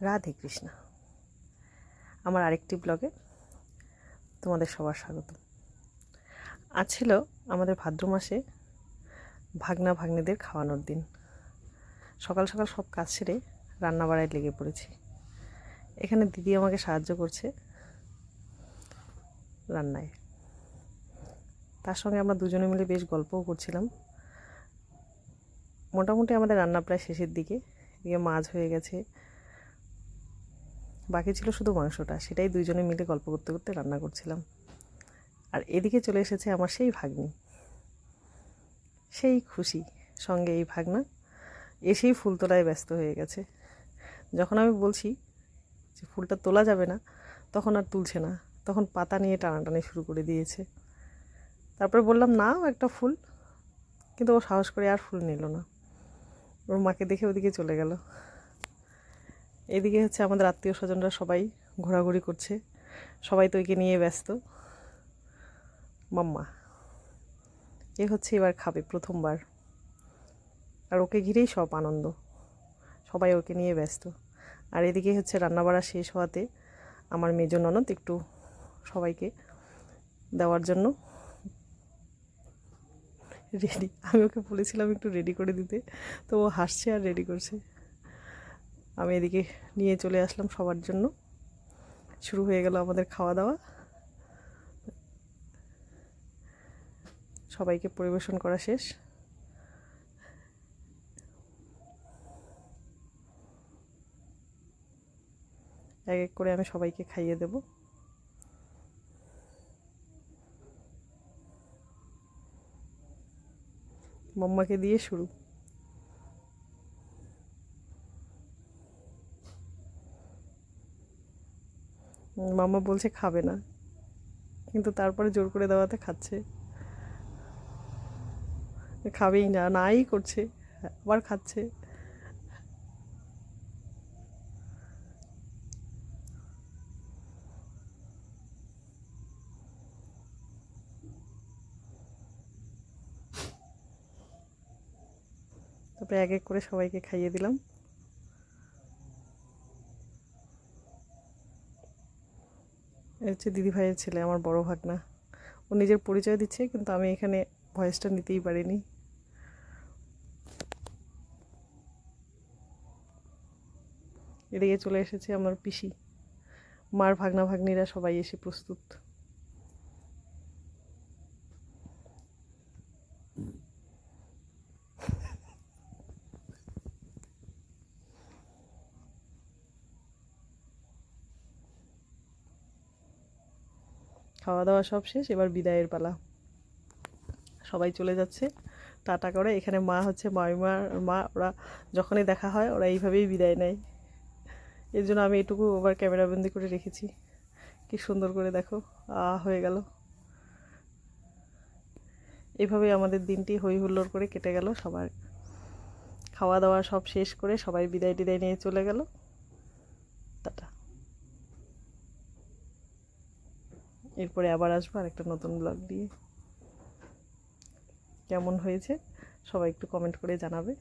রাধে কৃষ্ণ। আমার আরেকটি ব্লগে তোমাদের সবার স্বাগত। আজ ছিল আমাদের ভাদ্র মাসে ভাগনা ভাগ্নেদের খাওয়ানোর দিন। সকাল সকাল সব কাজ সেরে রান্না বাড়ায় লেগে পড়েছি। এখানে দিদি আমাকে সাহায্য করছে রান্নায়। তার সঙ্গে আমরা দুজনে মিলে বেশ গল্পও করছিলাম। মোটামুটি আমাদের রান্না প্রায় শেষের দিকে। এদিকে মাছ হয়ে গেছে বাকি ছিল শুধু মাংসটা। সেটাই দুইজনে মিলে গল্প করতে করতে রান্না করছিলাম। আর এদিকে চলে এসেছে আমার সেই ভাগ্নি। সেই খুশি, সঙ্গে এই ভাগনা এসেই ফুল তোলায় ব্যস্ত হয়ে গেছে। যখন আমি বলছি যে ফুলটা তোলা যাবে না, তখন আর তুলছে না। তখন পাতা নিয়ে টানাটানি শুরু করে দিয়েছে। তারপরে বললাম, নাও একটা ফুল। কিন্তু ও সাহস করে আর ফুল নিল না। ওর মাকে দেখে ওদিকে চলে গেল। এদিকে হচ্ছে আমাদের আত্মীয় স্বজনরা সবাই ঘোরাঘুরি করছে। সবাই তো একে নিয়ে ব্যস্ত। মাম্মা, এ হচ্ছে এবার খাবে প্রথমবার। আর ওকে ঘিরেই সব আনন্দ। সবাই ওকে নিয়ে ব্যস্ত। আর এদিকে হচ্ছে রান্নাবাড়া শেষ হওয়াতে আমার মেজ ননদ একটু সবাইকে দেওয়ার জন্য রেডি আমি ওকে বলেছিলাম একটু রেডি করে দিতে। তো ও হাসছে আর রেডি করছে। আমি এদিকে নিয়ে চলে আসলাম সবার জন্য। শুরু হয়ে গেল আমাদের খাওয়া দাওয়া। সবাইকে পরিবেশন করা শেষ। এক এক করে আমি সবাইকে খাইয়ে দেব। মাম্মাকে দিয়ে শুরু। মাম্মা বলছে খাবে না। কিন্তু তারপরে জোর করে দেওয়াতে খাচ্ছে। খাবেই না, নাই করছে, আবার খাচ্ছে। তারপরে এক এক করে সবাইকে খাইয়ে দিলাম। হচ্ছে দিদি ভাইয়ের ছেলে, আমার বড় ভাগনা। ও নিজের পরিচয় দিচ্ছে, কিন্তু আমি এখানে ভয়েসটা নিতেই পারিনি। এদিকে চলে এসেছে আমার পিসি। মার ভাগনা ভাগ্নিরা সবাই এসে প্রস্তুত। খাওয়া দাওয়া সব শেষ, এবার বিদায়ের পালা। সবাই চলে যাচ্ছে, টাটা করে। এখানে মা হচ্ছে মামিমার মা, ওরা যখনই দেখা হয়, ওরা এইভাবেই বিদায় নেয়। এর জন্য আমি এটুকু আবার ক্যামেরাবন্দি করে রেখেছি। কি সুন্দর করে দেখো, আ, হয়ে গেল। এভাবে আমাদের দিনটি হই হুল্লোড় করে কেটে গেল সবার। খাওয়া দাওয়া সব শেষ করে সবাই বিদায় টিদায় নিয়ে চলে গেল। এরপরে আবার আসব আর একটা নতুন ব্লগ দিয়ে। কেমন হয়েছে? সবাই একটু কমেন্ট করে জানাবে।